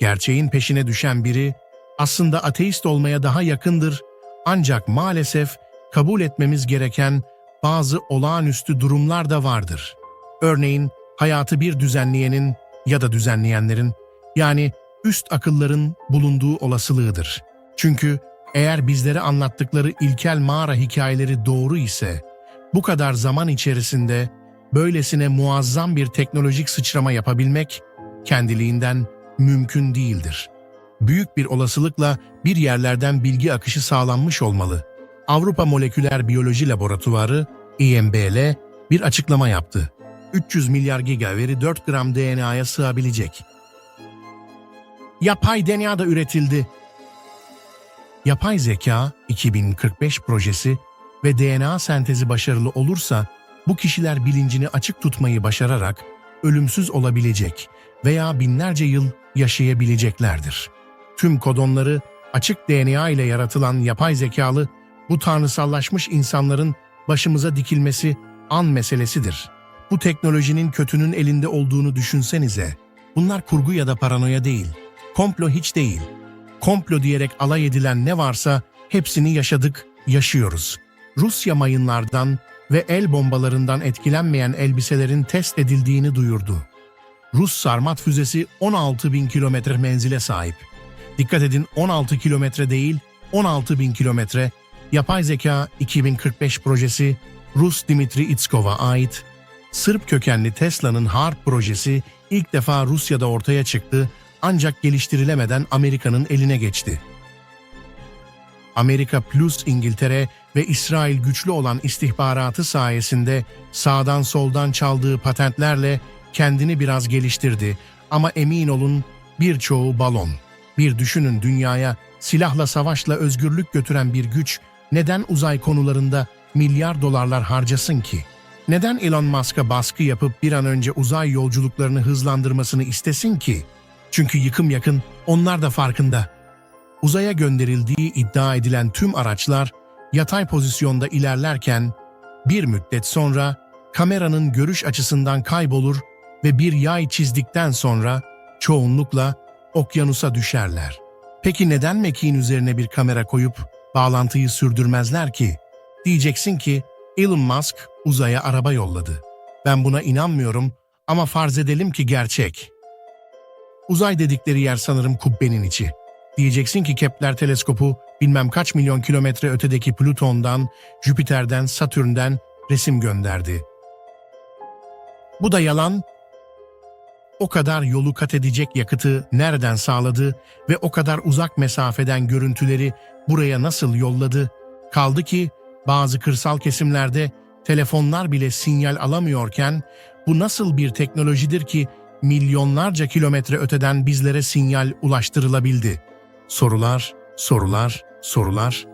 Gerçeğin peşine düşen biri aslında ateist olmaya daha yakındır ancak maalesef kabul etmemiz gereken bazı olağanüstü durumlar da vardır. Örneğin hayatı bir düzenleyenin ya da düzenleyenlerin yani üst akılların bulunduğu olasılığıdır. Çünkü eğer bizlere anlattıkları ilkel mağara hikayeleri doğru ise bu kadar zaman içerisinde böylesine muazzam bir teknolojik sıçrama yapabilmek kendiliğinden mümkün değildir. Büyük bir olasılıkla bir yerlerden bilgi akışı sağlanmış olmalı. Avrupa Moleküler Biyoloji Laboratuvarı IMBL bir açıklama yaptı. 300 milyar giga veri 4 gram DNA'ya sığabilecek. Yapay DNA da üretildi. Yapay Zeka 2045 projesi ve DNA sentezi başarılı olursa bu kişiler bilincini açık tutmayı başararak ölümsüz olabilecek veya binlerce yıl yaşayabileceklerdir. Tüm kodonları açık DNA ile yaratılan yapay zekalı bu tanrısallaşmış insanların başımıza dikilmesi an meselesidir. Bu teknolojinin kötünün elinde olduğunu düşünsenize. Bunlar kurgu ya da paranoya değil. Komplo hiç değil. Komplo diyerek alay edilen ne varsa hepsini yaşadık, yaşıyoruz. Rusya mayınlardan ve el bombalarından etkilenmeyen elbiselerin test edildiğini duyurdu. Rus Sarmat füzesi 16 bin kilometre menzile sahip. Dikkat edin 16 kilometre değil 16 bin kilometre. Yapay Zeka 2045 projesi Rus Dimitri Itskov'a ait. Sırp kökenli Tesla'nın HARP projesi ilk defa Rusya'da ortaya çıktı ancak geliştirilemeden Amerika'nın eline geçti. Amerika plus İngiltere ve İsrail güçlü olan istihbaratı sayesinde sağdan soldan çaldığı patentlerle kendini biraz geliştirdi ama emin olun birçoğu balon. Bir düşünün dünyaya silahla savaşla özgürlük götüren bir güç neden uzay konularında milyar dolarlar harcasın ki? Neden Elon Musk'a baskı yapıp bir an önce uzay yolculuklarını hızlandırmasını istesin ki? Çünkü yıkım yakın, onlar da farkında. Uzaya gönderildiği iddia edilen tüm araçlar yatay pozisyonda ilerlerken bir müddet sonra kameranın görüş açısından kaybolur ve bir yay çizdikten sonra çoğunlukla okyanusa düşerler. Peki neden mekiğin üzerine bir kamera koyup bağlantıyı sürdürmezler ki? Diyeceksin ki Elon Musk uzaya araba yolladı. Ben buna inanmıyorum ama farz edelim ki gerçek. Uzay dedikleri yer sanırım kubbenin içi. Diyeceksin ki Kepler teleskopu bilmem kaç milyon kilometre ötedeki Plüton'dan, Jüpiter'den, Satürn'den resim gönderdi. Bu da yalan. O kadar yolu kat edecek yakıtı nereden sağladı ve o kadar uzak mesafeden görüntüleri buraya nasıl yolladı? Kaldı ki bazı kırsal kesimlerde telefonlar bile sinyal alamıyorken bu nasıl bir teknolojidir ki milyonlarca kilometre öteden bizlere sinyal ulaştırılabildi? Sorular, sorular, sorular.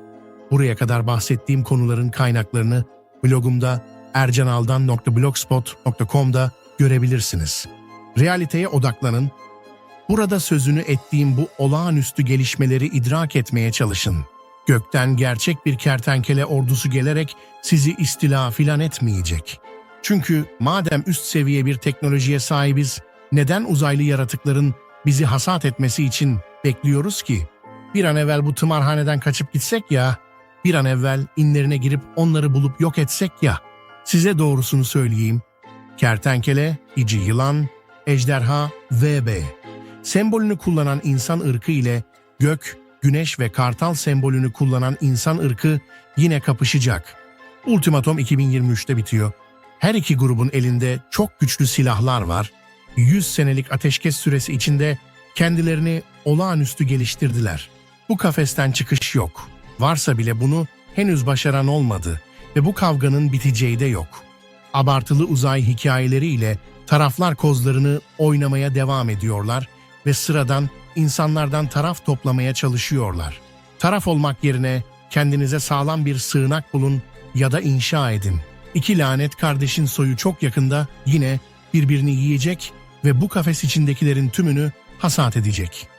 Buraya kadar bahsettiğim konuların kaynaklarını blogumda ercanaldan.blogspot.com'da görebilirsiniz. Realiteye odaklanın. Burada sözünü ettiğim bu olağanüstü gelişmeleri idrak etmeye çalışın. Gökten gerçek bir kertenkele ordusu gelerek sizi istila filan etmeyecek. Çünkü madem üst seviye bir teknolojiye sahibiz, neden uzaylı yaratıkların bizi hasat etmesi için bekliyoruz ki? Bir an evvel bu tımarhaneden kaçıp gitsek ya, bir an evvel inlerine girip onları bulup yok etsek ya. Size doğrusunu söyleyeyim. Kertenkele, ici yılan, ejderha, VB. Sembolünü kullanan insan ırkı ile gök, güneş ve kartal sembolünü kullanan insan ırkı yine kapışacak. Ultimatom 2023'te bitiyor. Her iki grubun elinde çok güçlü silahlar var. 100 senelik ateşkes süresi içinde kendilerini olağanüstü geliştirdiler. Bu kafesten çıkış yok. Varsa bile bunu henüz başaran olmadı ve bu kavganın biteceği de yok. Abartılı uzay hikayeleriyle taraflar kozlarını oynamaya devam ediyorlar ve sıradan insanlardan taraf toplamaya çalışıyorlar. Taraf olmak yerine kendinize sağlam bir sığınak bulun ya da inşa edin. İki lanet kardeşin soyu çok yakında yine birbirini yiyecek ve bu kafes içindekilerin tümünü hasat edecek.''